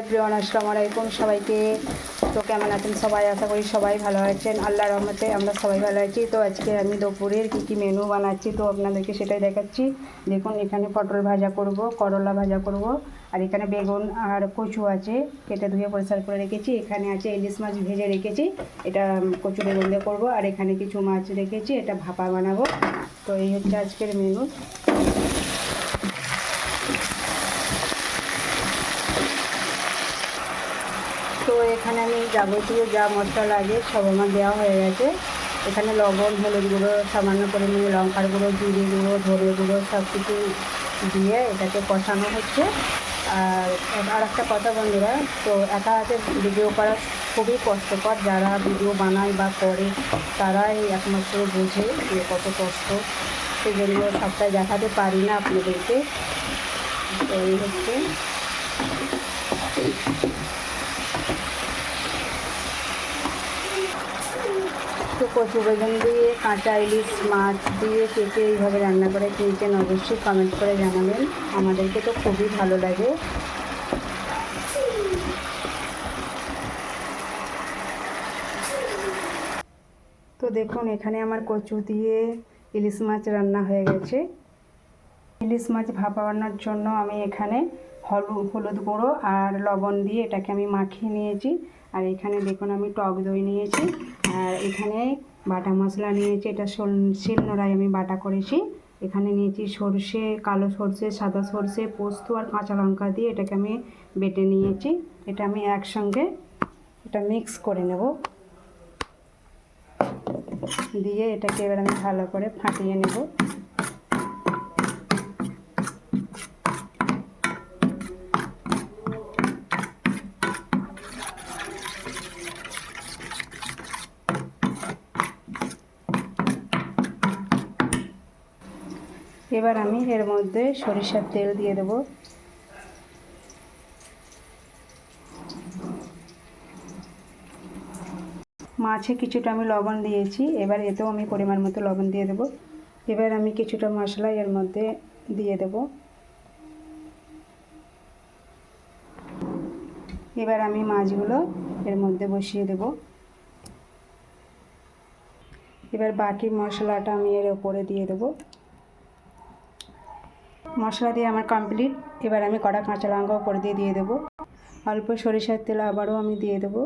Everyone আসসালামু আলাইকুম সবাইকে। তো কেমন আছেন সবাই? আশা করি সবাই ভালো আছেন। আল্লাহ রহমতে আমরা সবাই ভালো আছি। তো আজকে আমি দুপুরের কী কী মেনু বানাচ্ছি, তো আপনাদেরকে সেটাই দেখাচ্ছি। দেখুন, এখানে পটল ভাজা করব, করলা ভাজা করব, আর এখানে বেগুন আর কচু আছে। কেটে ধুয়ে পরিষ্কার করে রেখেছি। এখানে আছে ইলিশ মাছ ভেজে রেখেছি। এটা কচু বেগুন দিয়ে করব, আর এখানে কিছু মাছ রেখেছি। এটা ভাপা বানাবো। তো এই হচ্ছে আজকের মেনু তো এখানে আমি যাবতীয় যা মশলা লাগে সব আমার দেওয়া হয়ে গেছে। এখানে লবণ, হলুদ গুঁড়ো সামান্য করে নিয়ে লঙ্কার গুঁড়ো, জিরে গুঁড়ো ধরে গুঁড়ো সব কিছু দিয়ে এটাকে কষানো হচ্ছে। আর আর একটা কথা বন্ধুরা, তো একা হাতে ভিডিও করা খুবই কষ্টকর। যারা ভিডিও বানায় বা করে, তারাই একমাত্র বোঝে যে কত কষ্ট। সেই জন্য সবটাই দেখাতে পারি না আপনাদেরকে, তো এই হচ্ছে। তো কচু বেগুন দিয়ে, কাঁচা ইলিশ মাছ দিয়ে কেটে এইভাবে রান্না করে কিনতেন অবশ্যই কমেন্ট করে জানাবেন। আমাদেরকে তো খুবই ভালো লাগে। তো দেখুন, এখানে আমার কচু দিয়ে ইলিশ মাছ রান্না হয়ে গেছে। ইলিশ মাছ ভাপানোর জন্য আমি এখানে হলুদ হলুদ গুঁড়ো আর লবণ দিয়ে এটাকে আমি মাখিয়ে নিয়েছি। আর এখানে দেখুন আমি টক দই নিয়েছি। আর এখানে বাটা মশলা নিয়েছি। এটা শোল- শিলনোড়ায় আমি বাটা করেছি। এখানে নিয়েছি সর্ষে, কালো সর্ষে, সাদা সর্ষে, পোস্ত আর কাঁচা লঙ্কা দিয়ে এটাকে আমি বেটে নিয়েছি। এটা আমি একসঙ্গে এটা মিক্স করে নেব। দিয়ে এটাকে এবার আমি ভালো করে ফাটিয়ে নেব। এবার আমি এর মধ্যে সরিষার তেল দিয়ে দেবো। মাছে কিছুটা আমি লবণ দিয়েছি, এবার এতেও আমি পরিমাণ মতো লবণ দিয়ে দেবো। এবার আমি কিছুটা মশলা এর মধ্যে দিয়ে দেবো। এবার আমি মাছগুলো এর মধ্যে বসিয়ে দেব। এবার বাকি মশলাটা আমি এর ওপরে দিয়ে দেবো। মশলা দিয়ে আমার কমপ্লিট এবার আমি কড়া কাঁচা লঙ্কা উপর দিয়ে দিয়ে দেবো। অল্প সরিষার তেল আবারও আমি দিয়ে দেবো।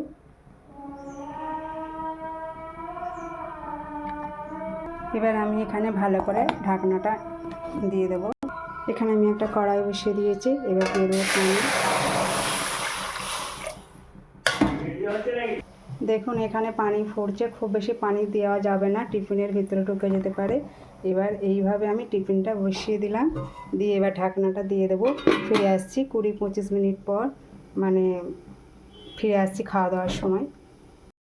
এবার আমি এখানে ভালো করে ঢাকনাটা দিয়ে দেবো। এখানে আমি একটা কড়াই বসিয়ে দিয়েছি, এবার দিয়ে দেবো দেখুন, এখানে পানি ফুটছে, খুব বেশি পানি দেওয়া যাবে না, টিফিনের ভিতরে ঢুকে যেতে পারে। এবার এইভাবে আমি টিফিনটা বসিয়ে দিলাম, দিয়ে এবার ঢাকনাটা দিয়ে দেবো। ফিরে আসছি কুড়ি পঁচিশ মিনিট পর মানে ফিরে আসছি খাওয়া দাওয়ার সময়।